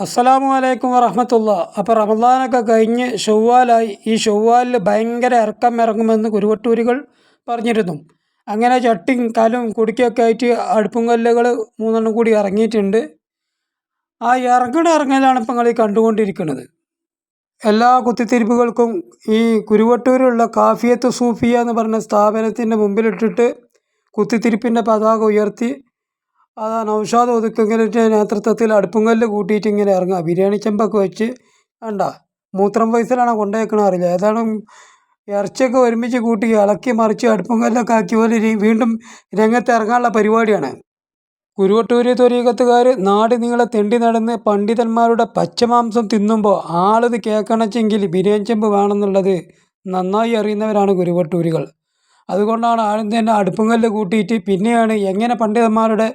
അസ്സലാമു അലൈക്കും വറഹമത്തുള്ള. അപ്പോൾ റമദാനൊക്കെ കഴിഞ്ഞ് ഷവ്വാലായി. ഈ ഷവ്വാലിൽ ഭയങ്കര ഇറക്കം ഇറങ്ങുമെന്ന് കുരുവട്ടൂരികൾ പറഞ്ഞിരുന്നു. അങ്ങനെ ചട്ടിയും കലും കുടിക്കൊക്കെ ആയിട്ട് അടുപ്പും കല്ലുകൾ മൂന്നെണ്ണം കൂടി ഇറങ്ങിയിട്ടുണ്ട്. ആ ഇറങ്ങണ ഇറങ്ങലാണ് ഇപ്പം നിങ്ങൾ കണ്ടുകൊണ്ടിരിക്കുന്നത്. എല്ലാ കുത്തിത്തിരിപ്പുകൾക്കും ഈ കുരുവട്ടൂരുള്ള കാഫിയത്ത് സൂഫിയ എന്ന് പറഞ്ഞ സ്ഥാപനത്തിന്റെ മുമ്പിലിട്ടിട്ട് കുത്തിത്തിരിപ്പിന്റെ പതാക ഉയർത്തി അതാ നൗഷാദ് ഒതുക്കെങ്കിലിന്റെ നേതൃത്വത്തിൽ അടുപ്പുങ്കല്ല് കൂട്ടിയിട്ട് ഇങ്ങനെ ഇറങ്ങുക. ബിരിയാണി ചെമ്പൊക്കെ വെച്ച് വേണ്ട മൂത്രം പൈസയിലാണ് കൊണ്ടുവയ്ക്കണത് അറിയില്ല. ഏതാണ് ഇറച്ചിയൊക്കെ ഒരുമിച്ച് കൂട്ടി ഇളക്കി മറിച്ച് അടുപ്പുങ്കല്ലൊക്കെ ആക്കി പോലെ വീണ്ടും രംഗത്ത് ഇറങ്ങാനുള്ള പരിപാടിയാണ്. കുരുവട്ടൂര് തൊരീകത്തുകാർ നാട് നീളെ തെണ്ടി നടന്ന് പണ്ഡിതന്മാരുടെ പച്ചമാംസം തിന്നുമ്പോൾ ആളിത് കേൾക്കണച്ചെങ്കിൽ ബിരിയാണി ചെമ്പ് വേണമെന്നുള്ളത് നന്നായി അറിയുന്നവരാണ് കുരുവട്ടൂരുകൾ. അതുകൊണ്ടാണ് ആദ്യം തന്നെ അടുപ്പുങ്കല്ല് കൂട്ടിയിട്ട് പിന്നെയാണ് എങ്ങനെ പണ്ഡിതന്മാരുടെ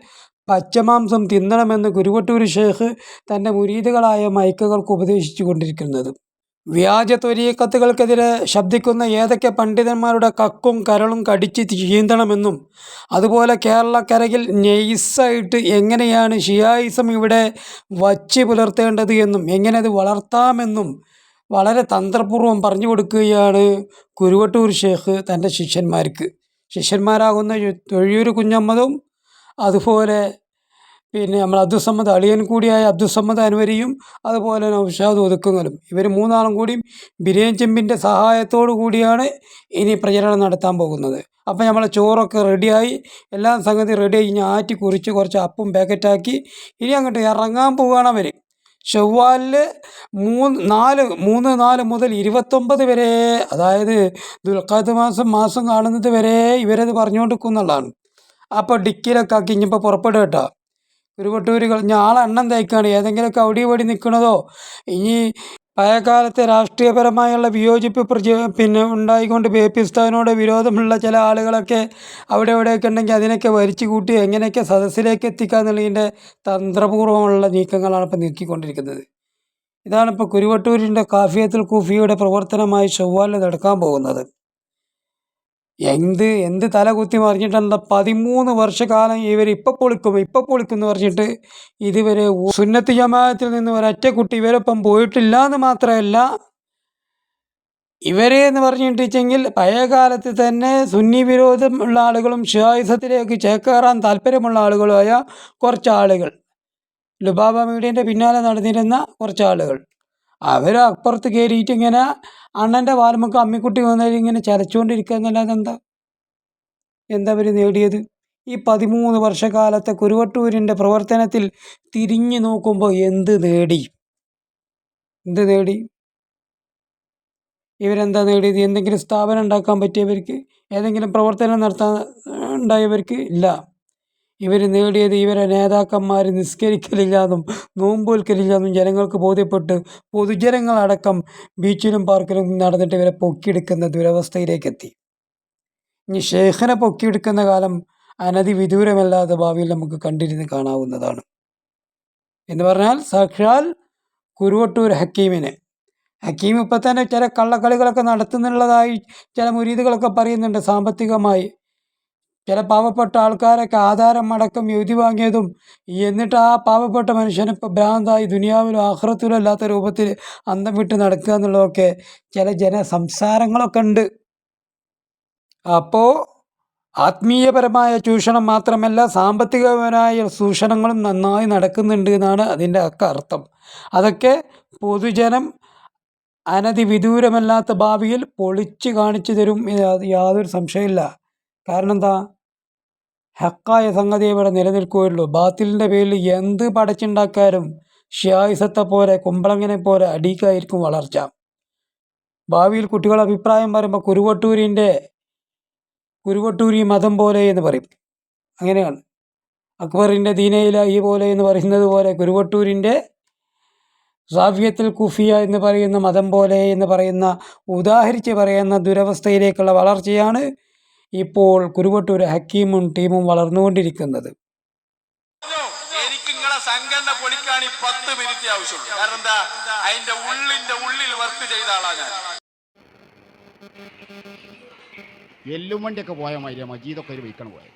പച്ചമാംസം തിന്നണമെന്ന് കുരുവട്ടൂർ ഷേഖ് തന്റെ മുരീദുകളായ മൈക്കുകൾക്ക് ഉപദേശിച്ചു കൊണ്ടിരിക്കുന്നത്. വ്യാജ ത്വരീക്കത്തുകൾക്കെതിരെ ശബ്ദിക്കുന്ന ഏതൊക്കെ പണ്ഡിതന്മാരുടെ കക്കും കരളും കടിച്ച് ചീന്തണമെന്നും അതുപോലെ കേരളക്കരയിൽ നെയ്സായിട്ട് എങ്ങനെയാണ് ഷിയായിസം ഇവിടെ വച്ച് പുലർത്തേണ്ടത് എന്നും എങ്ങനെ അത് വളർത്താമെന്നും വളരെ തന്ത്രപൂർവം പറഞ്ഞു കൊടുക്കുകയാണ് കുരുവട്ടൂർ ഷേഖ് തന്റെ ശിഷ്യന്മാർക്ക്. ശിഷ്യന്മാരാകുന്ന തൊഴിയൂർ കുഞ്ഞമ്മദും അതുപോലെ പിന്നെ നമ്മൾ അബ്ദുസമ്മദ് അളിയൻ കൂടിയായ അബ്ദുസമ്മദ് അൻവരിയും അതുപോലെ നൗഷാദ് ഒതുക്കങ്ങളും. ഇവർ മൂന്നാളും കൂടിയും ബിരിയാൻ ചെമ്പിന്റെ സഹായത്തോടു കൂടിയാണ് ഇനി പ്രചരണം നടത്താൻ പോകുന്നത്. അപ്പോൾ നമ്മളെ ചോറൊക്കെ റെഡിയായി എല്ലാ സംഗതി റെഡിയായി ഇനി ആറ്റി കുറിച്ച് കുറച്ച് അപ്പും പാക്കറ്റാക്കി ഇനി അങ്ങോട്ട് ഇറങ്ങാൻ പോവുകയാണ് അവർ. ഷവ്വാലിൽ മൂന്ന് നാല് മൂന്ന് നാല് മുതൽ ഇരുപത്തൊമ്പത് വരെ അതായത് ദുൽഖാത്ത് മാസം മാസം കാണുന്നത് വരെ ഇവരത് പറഞ്ഞുകൊണ്ട് നിൽക്കുന്നുള്ളതാണ് അപ്പോൾ ഡിക്കിലൊക്കെ ആക്കി ഇനിയിപ്പോൾ പുറപ്പെടുക കേട്ടോ. കുരുവട്ടൂരുകൾ ഞാൻ ആളെ എണ്ണം തയ്ക്കുകയാണ് ഏതെങ്കിലുമൊക്കെ അവിടെ ഇവിടെ നിൽക്കണതോ ഇനി പഴയകാലത്തെ രാഷ്ട്രീയപരമായുള്ള വിയോജിപ്പ് പ്രച പിന്നെ ഉണ്ടായിക്കൊണ്ട് ബേപ്പിസ്ഥാനോട് വിരോധമുള്ള ചില ആളുകളൊക്കെ അവിടെ എവിടെയൊക്കെ ഉണ്ടെങ്കിൽ അതിനൊക്കെ വരിച്ചു കൂട്ടി എങ്ങനെയൊക്കെ സദസ്സിലേക്ക് എത്തിക്കുക എന്നുള്ളതിന്റെ തന്ത്രപൂർവമുള്ള നീക്കങ്ങളാണ് ഇപ്പോൾ നീക്കിക്കൊണ്ടിരിക്കുന്നത്. ഇതാണിപ്പോൾ കുരുവട്ടൂരിന്റെ കാഫിയത്തുൽ കൂഫിയുടെ പ്രവർത്തനമായി ചൊവ്വാലിൽ നടക്കാൻ പോകുന്നത്. എന്ത് എന്ത് തല കുത്തി മറിഞ്ഞിട്ടെന്താ പതിമൂന്ന് വർഷക്കാലം ഇവർ ഇപ്പം പൊളിക്കും ഇപ്പം പൊളിക്കും എന്ന് പറഞ്ഞിട്ട് ഇതുവരെ സുന്നത്ത് ജമാഅത്തിൽ നിന്ന് ഒരൊറ്റ കുട്ടി ഇവരൊപ്പം പോയിട്ടില്ല എന്ന് മാത്രമല്ല ഇവരെ എന്ന് പറഞ്ഞിട്ടെങ്കിൽ പഴയ കാലത്ത് തന്നെ സുന്നി വിരോധമുള്ള ആളുകളും ഷിയായുസത്തിലേക്ക് ചേക്കേറാൻ താല്പര്യമുള്ള ആളുകളുമായ കുറച്ച് ആളുകൾ ലുബാബ മീഡിയന്റെ പിന്നാലെ നടന്നിരുന്ന കുറച്ച് ആളുകൾ അവർ അപ്പുറത്ത് കയറിയിട്ട് ഇങ്ങനെ അണ്ണന്റെ വാൽമുക്ക് അമ്മിക്കുട്ടി വന്നാലും ഇങ്ങനെ ചരച്ചുകൊണ്ടിരിക്കുക എന്നല്ലാതെ എന്താ? എന്താ അവർ നേടിയത്? ഈ പതിമൂന്ന് വർഷക്കാലത്തെ കുരുവട്ടൂരിന്റെ പ്രവർത്തനത്തിൽ തിരിഞ്ഞു നോക്കുമ്പോൾ എന്ത് നേടി? എന്ത് നേടി? ഇവരെന്താ നേടിയത്? എന്തെങ്കിലും സ്ഥാപനം ഉണ്ടാക്കാൻ പറ്റിയവർക്ക് ഏതെങ്കിലും പ്രവർത്തനം നടത്താൻ ഉണ്ടായവർക്ക് ഇല്ല. ഇവർ നേടിയത് ഇവരെ നേതാക്കന്മാർ നിസ്കരിക്കലില്ലാന്നും നോമ്പോൽക്കലില്ലാതും ജനങ്ങൾക്ക് ബോധ്യപ്പെട്ട് പൊതുജനങ്ങളടക്കം ബീച്ചിലും പാർക്കിലും നടന്നിട്ട് ഇവരെ പൊക്കിയെടുക്കുന്ന ദുരവസ്ഥയിലേക്കെത്തി. ഇനി ഷേഖിനെ പൊക്കിയെടുക്കുന്ന കാലം അനധി വിദൂരമല്ലാത്ത ഭാവിയിൽ നമുക്ക് കണ്ടിരുന്ന് കാണാവുന്നതാണ്. എന്ന് പറഞ്ഞാൽ സാക്ഷാൽ കുരുവട്ടൂർ ഹക്കീമിനെ. ഹക്കീം ഇപ്പം തന്നെ ചില കള്ളക്കളികളൊക്കെ നടത്തുന്നുള്ളതായി ചില മുരീദുകളൊക്കെ പറയുന്നുണ്ട് സാമ്പത്തികമായി. ചില പാവപ്പെട്ട ആൾക്കാരൊക്കെ ആധാരം അടക്കം എഴുതി വാങ്ങിയതും എന്നിട്ട് ആ പാവപ്പെട്ട മനുഷ്യനെ ഇപ്പോൾ ഭ്രാന്തായി ദുനിയാവിലും ആഹ്റത്തിലും അല്ലാത്ത രൂപത്തിൽ അന്തം വിട്ട് നടക്കുക എന്നുള്ളതൊക്കെ ചില ജന സംസാരങ്ങളൊക്കെ ഉണ്ട്. അപ്പോൾ ആത്മീയപരമായ ചൂഷണം മാത്രമല്ല സാമ്പത്തികപരമായ ചൂഷണങ്ങളും നന്നായി നടക്കുന്നുണ്ട് എന്നാണ് അതിന്റെ ഒക്കെ അർത്ഥം. അതൊക്കെ പൊതുജനം അനധി വിദൂരമല്ലാത്ത ഭാവിയിൽ പൊളിച്ച് കാണിച്ചു തരും യാതൊരു സംശയമില്ല കാരണം എന്താ? ഹക്കായ സംഗതി ഇവിടെ നിലനിൽക്കുകയുള്ളൂ. ബാത്തിലിന്റെ പേരിൽ എന്ത് പടച്ചുണ്ടാക്കാനും ഷ്യായുസത്തെ പോലെ കുമ്പളങ്ങനെ പോലെ അടിക്കായിരിക്കും വളർച്ച. ഭാവിയിൽ കുട്ടികളുടെ അഭിപ്രായം പറയുമ്പോൾ കുരുവട്ടൂരിന്റെ കുരുവട്ടൂരി മതം പോലെ എന്ന് പറയും. അങ്ങനെയാണ്. അക്ബറിന്റെ ദീനയില ഈ പോലെ എന്ന് പറയുന്നത് പോലെ കുരുവട്ടൂരിന്റെ സാഫിയത്തിൽ കുഫിയ എന്ന് പറയുന്ന മതം പോലെ എന്ന് പറയുന്ന ഉദാഹരിച്ച് പറയുന്ന ദുരവസ്ഥയിലേക്കുള്ള വളർച്ചയാണ് ഇപ്പോൾ കുരുവട്ടൂർ ഹക്കീമും ടീമും വളർന്നുകൊണ്ടിരിക്കുന്നത്. എനിക്ക് നിങ്ങളെ സംഘടന പൊളിക്കാൻ ഈ പത്ത് മിനിറ്റ് ആവശ്യമുള്ളൂ. കാരണം എന്താ? അതിന്റെ ഉള്ളിന്റെ ഉള്ളിൽ വർക്ക് ചെയ്ത ആളാ ഞാൻ. എല്ലുമണ്ടിയൊക്കെ പോയ മാതിരിയാ മജീദൊക്കെ ഒരു വയ്ക്കണം പോയത്